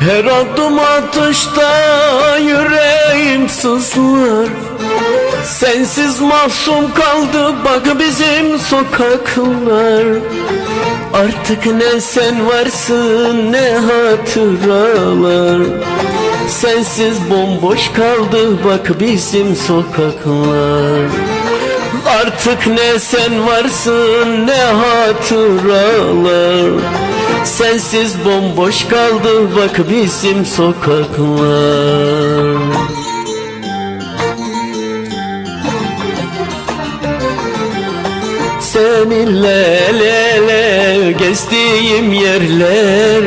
Her adım atışta yüreğim sızlar. Sensiz mahzun kaldı bak bizim sokaklar. Artık ne sen varsın ne hatıralar. Sensiz bomboş kaldı bak bizim sokaklar. Artık ne sen varsın ne hatıralar Sensiz bomboş kaldı bak bizim sokaklar. Seninle el ele gezdiğim yerler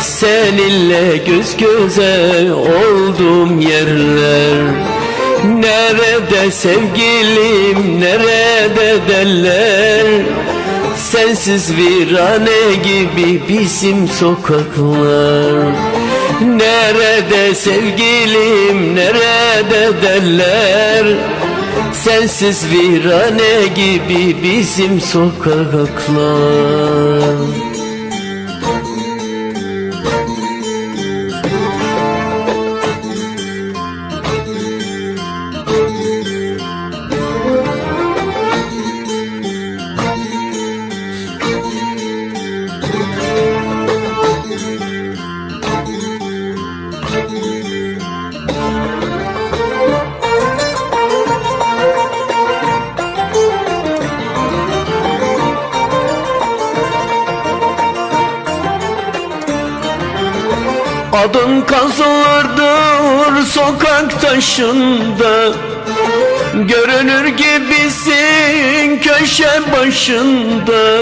Seninle göz göze olduğum yerler. Nerede sevgilim nerede derler Sensiz virane gibi bizim sokaklar. Nerede sevgilim nerede derler? Sensiz virane gibi bizim sokaklar Adın kazılırdır sokak taşında. Görünür gibisin köşe başında.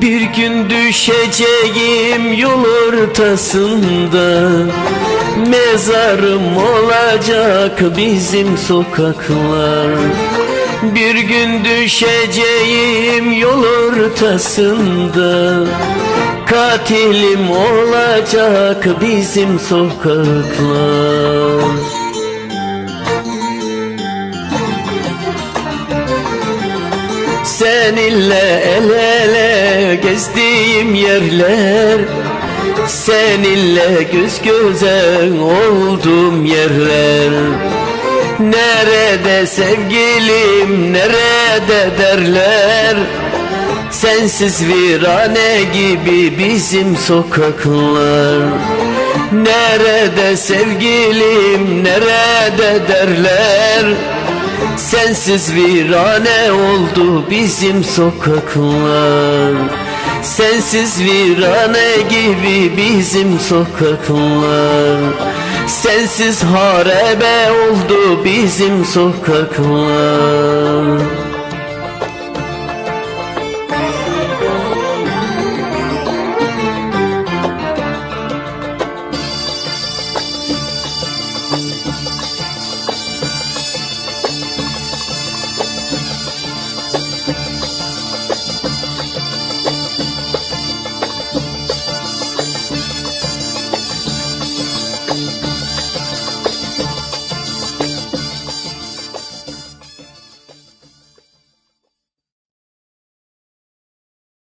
Bir gün düşeceğim yol ortasında. Mezarım olacak bizim sokaklar Bir gün düşeceğim yol ortasında. Katilim olacak bizim sokaklar. Seninle el ele gezdiğim yerler Seninle göz göze olduğum yerler Nerede sevgilim nerede derler? Sensiz virane gibi bizim sokaklar. Nerede sevgilim nerede derler? Sensiz virane oldu bizim sokaklar. Sensiz virane gibi bizim sokaklar Sensiz harebe oldu bizim sokaklar